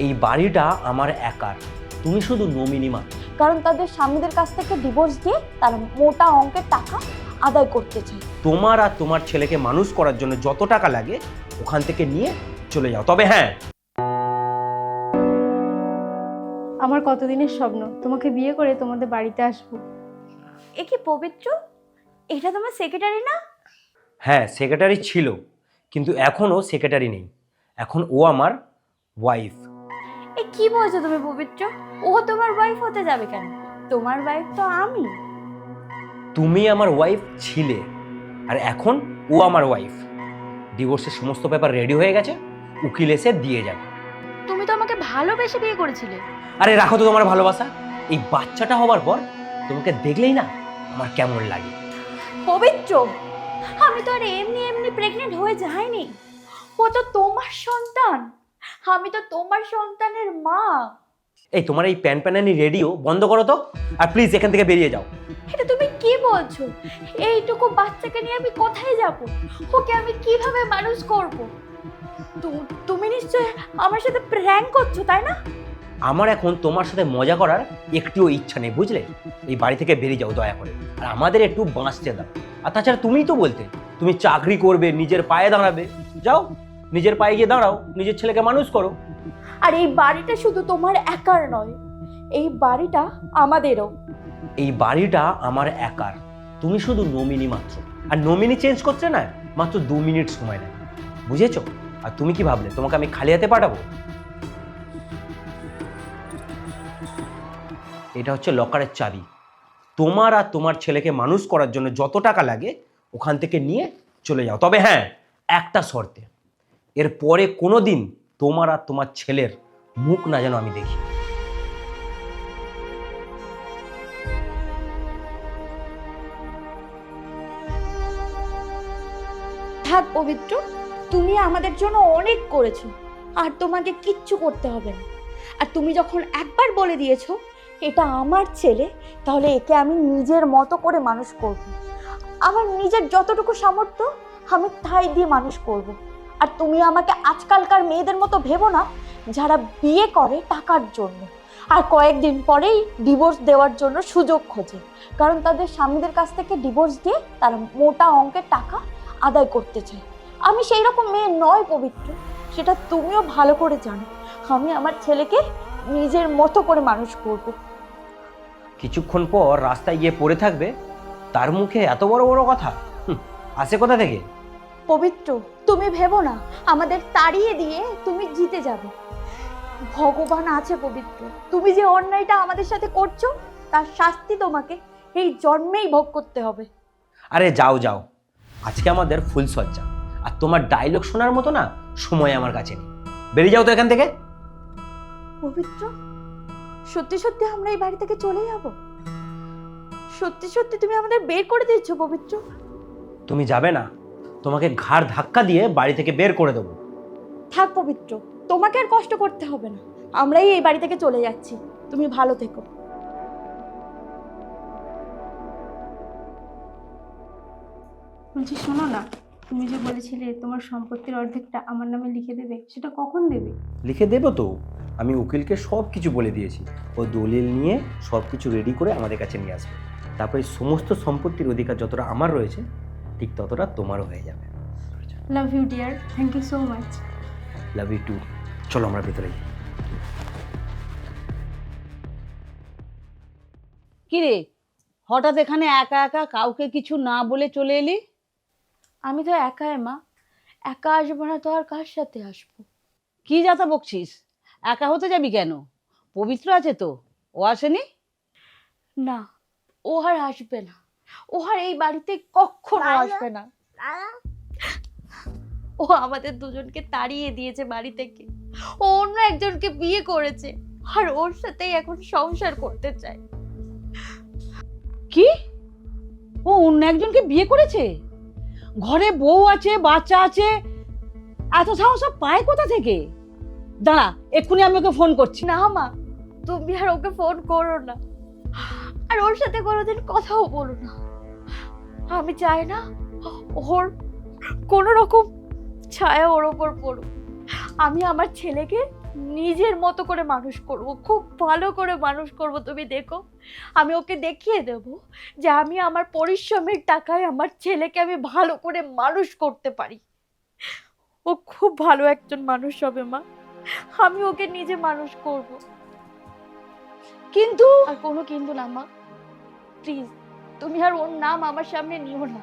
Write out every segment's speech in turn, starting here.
এই বাড়িটা আমার একার। তুমি শুধু নমিনি মাত্র কারণ তাদের স্বামীদের কাছ থেকে ডিভোর্স দিয়ে তারা মোটা অঙ্কের টাকা আদায় করতে চায়। তোমার আর তোমার ছেলেকে মানুষ করার জন্য যত টাকা লাগে ওখান থেকে নিয়ে চলে যাও। তবে হ্যাঁ। আমার কতদিনের স্বপ্ন? তোমাকে বিয়ে করে তোমাদের বাড়িতে আসব। এ কি পবিত্র? এটা তোমার সেক্রেটারি না? হ্যাঁ সেক্রেটারি ছিল কিন্তু এখনও সেক্রেটারি নেই। এখন ও আমার ওয়াইফ কি বলছো তুমি পবিত্র? ও তোমার ওয়াইফ হতে যাবে কেন? তোমার ওয়াইফ তো আমি। তুমি আমার ওয়াইফ ছিলে আর এখন ও আমার ওয়াইফ ডিভোর্সের সমস্ত পেপার রেডি হয়ে গেছে উকিল এসে দিয়ে যাবে। তুমি তো আমাকে ভালোবেসে বিয়ে করেছিলে। আরে রাখো তো তোমার ভালোবাসা। এই বাচ্চাটা হওয়ার পর তোমাকে দেখলেই না আমার কেমন লাগে। পবিত্র আমি তো আর এমনি এমনি প্রেগনেন্ট হয়ে যাইনি। ও তো তোমার সন্তান। আমি তো তোমার সন্তানের মা। এই তোমার এই প্যান প্যানানি রেডিও বন্ধ করো তো আর প্লিজ এখান থেকে বেরিয়ে যাও। এটা তুমি কি বলছো? এইটুকু বাচ্চাকে নিয়ে আমি কোথায় যাব? ওকে আমি কীভাবে মানুষ করব? তুমি নিশ্চয় আমার সাথে প্র্যাঙ্ক করছ তাই না? আমার এখন তোমার সাথে মজা করার একটুও ইচ্ছা নেই বুঝলে? এই বাড়ি থেকে বেরিয়ে যাও দয়া করে আর আমাদের একটু বাঁচতে দাও। আর তাছাড়া তুমিই তো বলতে তুমি চাকরি করবে নিজের পায়ে দাঁড়াবে যাও। নিজের পায়ে গিয়ে দাঁড়াও নিজের ছেলেকে মানুষ করো। আর এই বাড়িটা শুধু তোমার একার নয় এই বাড়িটা আমাদেরও। এই বাড়িটা আমার একার। তুমি শুধু নমিনি মাত্র। আর নমিনি চেঞ্জ করতে না মাত্র দু মিনিট সময় নেয়। বুঝেছ? আর তুমি কি ভাবলে? তোমাকে আমি খালি হাতে পাঠাবো? এটা হচ্ছে লকারের চাবি। তোমার আর তোমার ছেলেকে মানুষ করার জন্য যত টাকা লাগে ওখান থেকে নিয়ে চলে যাও। তবে হ্যাঁ একটা শর্তে। এর পরে কোনো দিন তোমার আর তোমার ছেলের মুখ না যেন আমি দেখি থাক পবিত্র, তুমি আমাদের জন্য অনেক করেছ, আর তোমাকে কিচ্ছু করতে হবে না আর তুমি যখন একবার বলে দিয়েছ, এটা আমার ছেলে, তাহলে একে আমি নিজের মতো করে মানুষ করব। আমার নিজের যতটুকু সামর্থ্য, আমি তাই দিয়ে মানুষ করব। আর তুমি আমাকে আজকালকার মেয়েদের মতো ভেবো না, যারা বিয়ে করে টাকার জন্য। আর কয়েকদিন পরেই ডিভোর্স দেওয়ার জন্য সুযোগ খোঁজে। কারণ তাদের স্বামীদের কাছ থেকে ডিভোর্স দিয়ে তারা মোটা অঙ্কের টাকা আদায় করতে চাই আমি সেই রকম মেয়ে নয় পবিত্র, সেটা তুমিও ভালো করে জানো। আমি আমার ছেলেকে নিজের মতো করে মানুষ করব। কিছুক্ষণ পর রাস্তায় গিয়ে পড়ে থাকবে, তার মুখে এত বড় বড় কথা? আসে কোথা থেকে? পবিত্র। তুমি ভেবো না আমাদের তাড়িয়ে দিয়ে তুমি জিতে যাবে। ভগবান আছে পবিত্র। তুমি যে অন্যায়টা আমাদের সাথে করছ তার শাস্তি তোমাকে এই জন্মেই ভোগ করতে হবে। আরে যাও যাও। আজকে আমাদের ফুল সজ্জা। আর তোমার ডায়লগ শোনার মতো না সময় আমার কাছে নেই। বেরিয়ে যাও তো এখান থেকে। পবিত্র সত্যি সত্যি আমরা এই বাড়ি থেকে চলে যাব? সত্যি সত্যি তুমি আমাদের বের করে দিচ্ছ পবিত্র। তুমি যাবে না। তোমাকে ঘাড় ধাক্কা দিয়ে বাড়ি থেকে বের করে দেবো। থাক পবিত্র তোমাকে আর কষ্ট করতে হবে না। আমরাই এই বাড়ি থেকে চলে যাচ্ছি। তুমি ভালো থেকো। বলছি শোনো না তুমি যে বলেছিলে তোমার সম্পত্তির অর্ধেকটা আমার নামে লিখে দেবে সেটা কখন দেবে? লিখে দেবো তো। আমি উকিলকে সব কিছু বলে দিয়েছি। ও দলিল নিয়ে সব কিছু রেডি করে আমাদের কাছে নিয়ে আসবে। তারপরে সমস্ত সম্পত্তির অধিকার যতটা আমার রয়েছে ঠিক ততটা তোমারও হয়ে যাবে। Love you dear thank you so much love you too চলো আমরা ভেতরে যাই। কিরে? হঠাৎ এখানে একা একা কাউকে কিছু না বলে চলে এলি? আমি তো একাই মা। একা আসব না তো আর কার সাথে আসব? কি যাতা বকছিস? একা হতে যাবি কেন? পবিত্র আছে তো। ও আসেনি? না ও আর আসবে না। ও এই বাড়িতে কখনো আসবে না। ও আমাদের দুজনকে তাড়িয়ে দিয়েছে বাড়ি থেকে। ও অন্য একজনকে বিয়ে করেছে আর ওর সাথেই এখন সংসার করতে চায়। কি? ও অন্য একজনকে বিয়ে করেছে? ঘরে বউ আছে বাচ্চা আছে। এত সাহস সব পায় কোথা থেকে? দাঁড়া এক্ষুনি আমি ওকে ফোন করছি। না মা তুমি আর ওকে ফোন করো না। আর ওর সাথে কোনোদিন কথাও বলো না। আমি চাই না ওর কোনো রকম ছায়া ওর ওপর পড়ুক। আমি আমার ছেলেকে নিজের মতো করে মানুষ করব, খুব ভালো করে মানুষ করব, তুমি দেখো। আমি ওকে দেখিয়ে দেব যে আমি আমার পরিশ্রমের টাকায় আমার ছেলেকে আমি ভালো করে মানুষ করতে পারি। ও খুব ভালো একজন মানুষ হবে, মা। আমি ওকে নিজে মানুষ করব। কিন্তু আর কোনো কিন্তু না, মা। প্লিজ তুমি আর ওর নাম আমার সামনে নিও না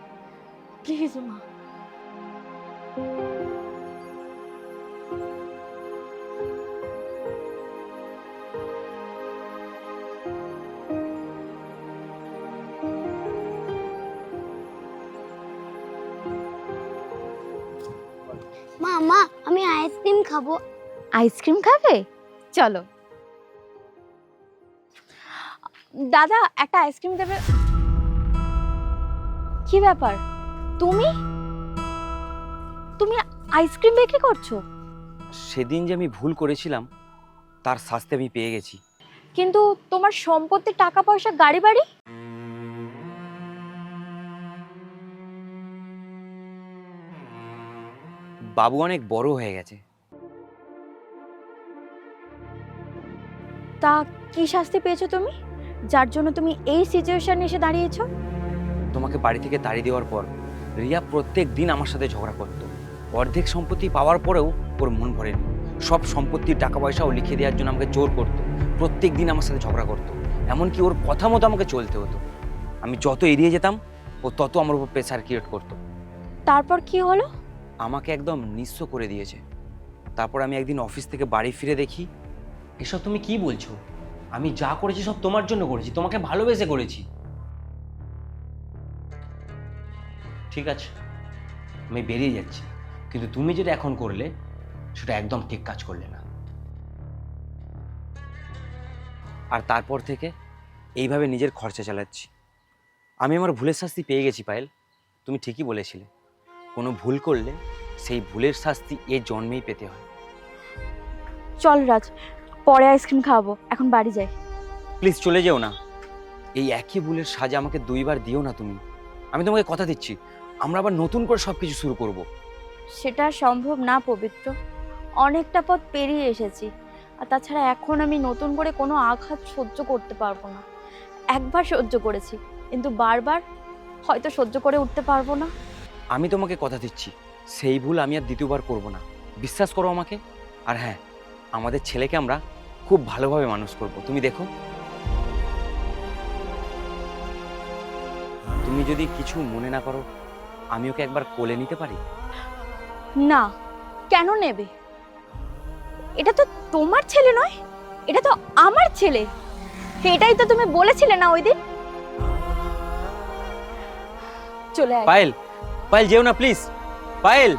প্লিজ মা মা মা আমি আইসক্রিম খাব আইসক্রিম খাবে চলো দাদা একটা আইসক্রিম দেবে। কি ব্যাপার? তুমি? তুমি আইসক্রিম বিক্রি করছ? সেদিন যে আমি ভুল করেছিলাম তার শাস্তি আমি পেয়ে গেছি। কিন্তু তোমার সম্পত্তি টাকা পয়সা গাড়ি বাড়ি বাবু অনেক বড় হয়ে গেছে। তা কি শাস্তি পেয়েছ তুমি? যার জন্য তুমি এই সিচুয়েশনে এসে দাঁড়িয়েছো? তোমাকে বাড়ি থেকে তাড়ি দেওয়ার পর রিয়া প্রত্যেক দিন আমার সাথে ঝগড়া করতো। অর্ধেক সম্পত্তি পাওয়ার পরেও ওর মন ভরেনি। সব সম্পত্তির টাকা পয়সাও লিখে দেওয়ার জন্য আমাকে জোর করতো। প্রত্যেক দিন আমার সাথে ঝগড়া করতো। এমনকি ওর কথা মতো আমাকে চলতে হতো। আমি যত এড়িয়ে যেতাম ও তত আমার উপর প্রেসার ক্রিয়েট করতো। তারপর কি হলো? আমাকে একদম নিঃস্ব করে দিয়েছে। তারপর আমি একদিন অফিস থেকে বাড়ি ফিরে দেখি এসব তুমি কি বলছো? আমি যা করেছি সব তোমার জন্য করেছি, তোমাকে ভালোবেসে করেছি। ঠিক আছে, আমি বেরিয়ে যাচ্ছি, কিন্তু তুমি যেটা এখন করলে, সেটা একদম ঠিক কাজ করলে না। আর তারপর থেকে এইভাবে নিজের খরচা চালাচ্ছি। আমি আমার ভুলের শাস্তি পেয়ে গেছি, পায়েল। তুমি ঠিকই বলেছিলে, কোনো ভুল করলে সেই ভুলের শাস্তি এ জন্মেই পেতে হয়। চল রাজ পরে আইসক্রিম খাওয়াবো। এখন বাড়ি যাই। প্লিজ চলে যেও না। এই একই ভুলের সাজা আমাকে দুইবার দিও না তুমি। আমি তোমাকে কথা দিচ্ছি। আমরা আবার নতুন করে সব কিছু শুরু করব। সেটা সম্ভব না পবিত্র। অনেকটা পথ পেরিয়ে এসেছি। আর তাছাড়া এখন আমি নতুন করে কোনো আঘাত সহ্য করতে পারব না। একবার সহ্য করেছি কিন্তু বারবার হয়তো সহ্য করে উঠতে পারব না। আমি তোমাকে কথা দিচ্ছি। সেই ভুল আমি আর দ্বিতীয়বার করব না। বিশ্বাস করো আমাকে। আর হ্যাঁ আমাদের ছেলেকে আমরা খুব ভালোভাবে মানুষ করব। তুমি দেখো। তুমি যদি কিছু মনে না করো আমি ওকে একবার কোলে নিতে পারি? না কেন নেবে? এটা তো তোমার ছেলে নয় এটা তো আমার ছেলে। এটাই তো তুমি বলেছিলে না ওই দিন? চলে আয়। পায়েল পায়েল যেও না প্লিজ পায়েল!